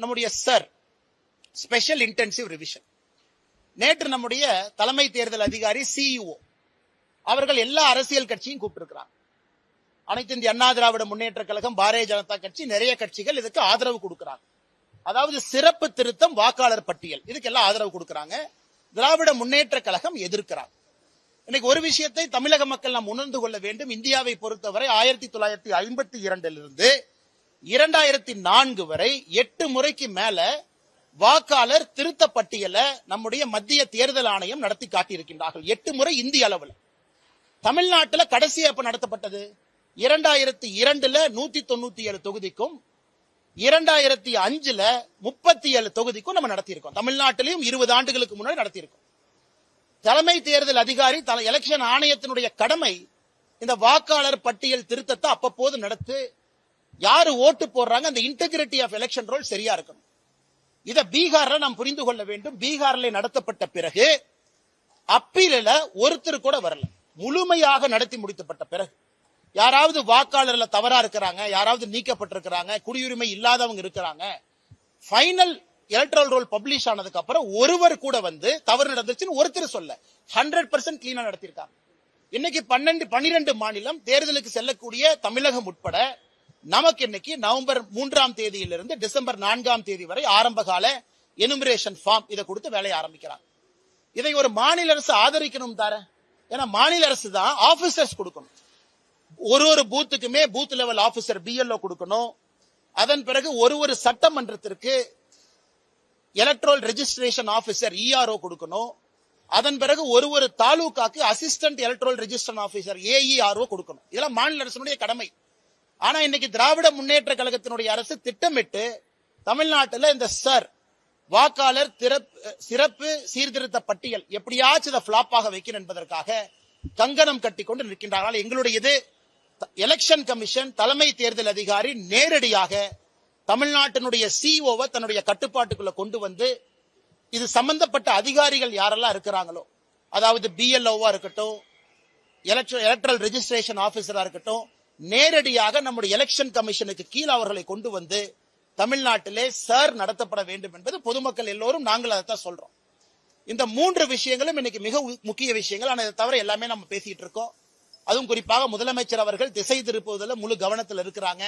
நம்முடைய sir special intensive revision நேற்று நம்முடைய தலைமை தேர்தல் அதிகாரி சிஇஓ அவர்கள் எல்லா அரசியல் கட்சியும் கூப்பிட்டிருக்கிறாங்க. அனைத்து இந்திய அண்ணா திராவிட முன்னேற்ற கழகம் பாரதிய ஜனதா கட்சி நிறைய கட்சிகள் இதுக்கு ஆதரவு கொடுக்கிறாங்க. அதாவது சிறப்பு திருத்தம் வாக்காளர் பட்டியல். இதுக்கெல்லாம் ஆதரவு கொடுக்கறாங்க. திராவிட முன்னேற்ற கழகம் எதிர்க்கிறாங்க. இன்னைக்கு ஒரு விஷயத்தை தமிழக மக்கள் நாம் உணர்ந்து கொள்ள வேண்டும். இந்தியாவை பொறுத்தவரை ஆயிரத்தி தொள்ளாயிரத்தி ஐம்பத்தி இரண்டிலிருந்து இரண்டாயிரத்தி நான்கு வரை எட்டு முறைக்கு மேல வாக்காளர் திருத்த பட்டியலை நம்முடைய மத்திய தேர்தல் ஆணையம் நடத்தி காட்டியிருக்கின்றார்கள். எட்டு முறை இந்திய அளவில். தமிழ்நாட்டுல கடைசி எப்ப நடத்தப்பட்டது? இரண்டாயிரத்தி இரண்டுல நூத்தி தொண்ணூத்தி ஏழு தொகுதிக்கும் இரண்டாயிரத்தி அஞ்சுல முப்பத்தி ஏழு தொகுதிக்கும் நம்ம நடத்தியிருக்கோம். தமிழ்நாட்டிலையும் இருபது ஆண்டுகளுக்கு முன்னாடி நடத்தியிருக்கோம். தலைமை தேர்தல் அதிகாரி தல- எலெக்ஷன் ஆணையத்தினுடைய கடமை இந்த வாக்காளர் பட்டியல் திருத்தத்தை அப்பப்போது நடத்து யாரு ஓட்டு போடுறாங்க? அந்த இன்டெகிரிட்டி ஆஃப் எலெக்ஷன் ரோல் சரியா இருக்கணும். இதை பீகார்ல நாம் புரிந்து கொள்ள வேண்டும். பீகார்ல நடத்தப்பட்ட பிறகு அப்பீல ஒருத்தர் கூட வரல. முழுமையாக நடத்தி முடித்தப்பட்ட பிறகு. யாராவது வாக்காளர்ல தவறா இருக்கிறாங்க யாராவது நீக்கப்பட்டிருக்கிறாங்க குடியுரிமை இல்லாதவங்க இருக்கிறாங்க ஃபைனல் எலக்ட்ரல் ரோல் பப்ளிஷ் ஆனதுக்கு அப்புறம் ஒருவர் கூட வந்து தவறு நடந்துச்சுன்னு ஒருத்தர் சொல்ல. ஹண்ட்ரட் பர்சன்ட் கிளீனா நடத்திருக்காங்க இன்னைக்கு பன்னெண்டு பன்னிரெண்டு மாநிலம் தேர்தலுக்கு செல்லக்கூடிய தமிழகம் உட்பட நமக்கு இன்னைக்கு நவம்பர் மூன்றாம் தேதியிலிருந்து டிசம்பர் நான்காம் தேதி வரை ஆரம்ப கால எனுமரேஷன் ஃபார்ம் இதை கொடுத்து வேலையை ஆரம்பிக்கிறாங்க. இதை ஒரு மாநில அரசு ஆதரிக்கணும் தார ஏன்னா மாநில அரசு தான் ஆபீசர்ஸ் கொடுக்கணும். ஒரு ஒரு பூத்துக்குமே பூத் லெவல் ஆபீசர் பிஎல்ஓ கொடுக்கணும். அதன் பிறகு ஒரு ஒரு சட்டமன்றத்திற்கு எலக்ட்ரல் ரெஜிஸ்ட்ரேஷன் ஆபீசர் இஆர்ஓ கொடுக்கணும். அதன் பிறகு ஒரு ஒரு தாலுகாக்கு assistant electoral registration officer AERO கொடுக்கணும். இதெல்லாம் மாநில அரசினுடைய கடமை. ஆனா இன்னைக்கு திராவிட முன்னேற்ற கழகத்தினுடைய அரசு திட்டமிட்டு தமிழ்நாட்டில் இந்த சர் வாக்காளர் திறப்பு- சிறப்பு சீர்திருத்த பட்டியல் எப்படியாச்சும் இதை பிளாப்பாக வைக்கணும் என்பதற்காக கங்கணம் கட்டி கொண்டு நிற்கின்றார்கள் எங்களுடைய இது எலெக்ஷன் கமிஷன் தலைமை தேர்தல் அதிகாரி நேரடியாக தமிழ்நாட்டினுடைய சிஓவை தன்னுடைய கட்டுப்பாட்டுக்குள்ள கொண்டு வந்து இது சம்பந்தப்பட்ட அதிகாரிகள் யாரெல்லாம் இருக்கிறாங்களோ அதாவது பிஎல்ஓவா இருக்கட்டும் எலக்ட்ரல் ரெஜிஸ்ட்ரேஷன் ஆபீசரா இருக்கட்டும் நேரடியாக நம்முடைய எலெக்ஷன் கமிஷனுக்கு கீழ் அவர்களை கொண்டு வந்து தமிழ்நாட்டிலே சார் நடத்தப்பட வேண்டும் என்பது பொதுமக்கள் எல்லோரும் நாங்கள் அதைத்தான் சொல்றோம். இந்த மூன்று விஷயங்களும் இன்னைக்கு மிக முக்கிய விஷயங்கள். ஆனால் இதை தவிர எல்லாமே நம்ம பேசிட்டு இருக்கோம். அதுவும் குறிப்பாக முதலமைச்சர் அவர்கள் திசை திருப்புவதில் முழு கவனத்தில் இருக்கிறாங்க.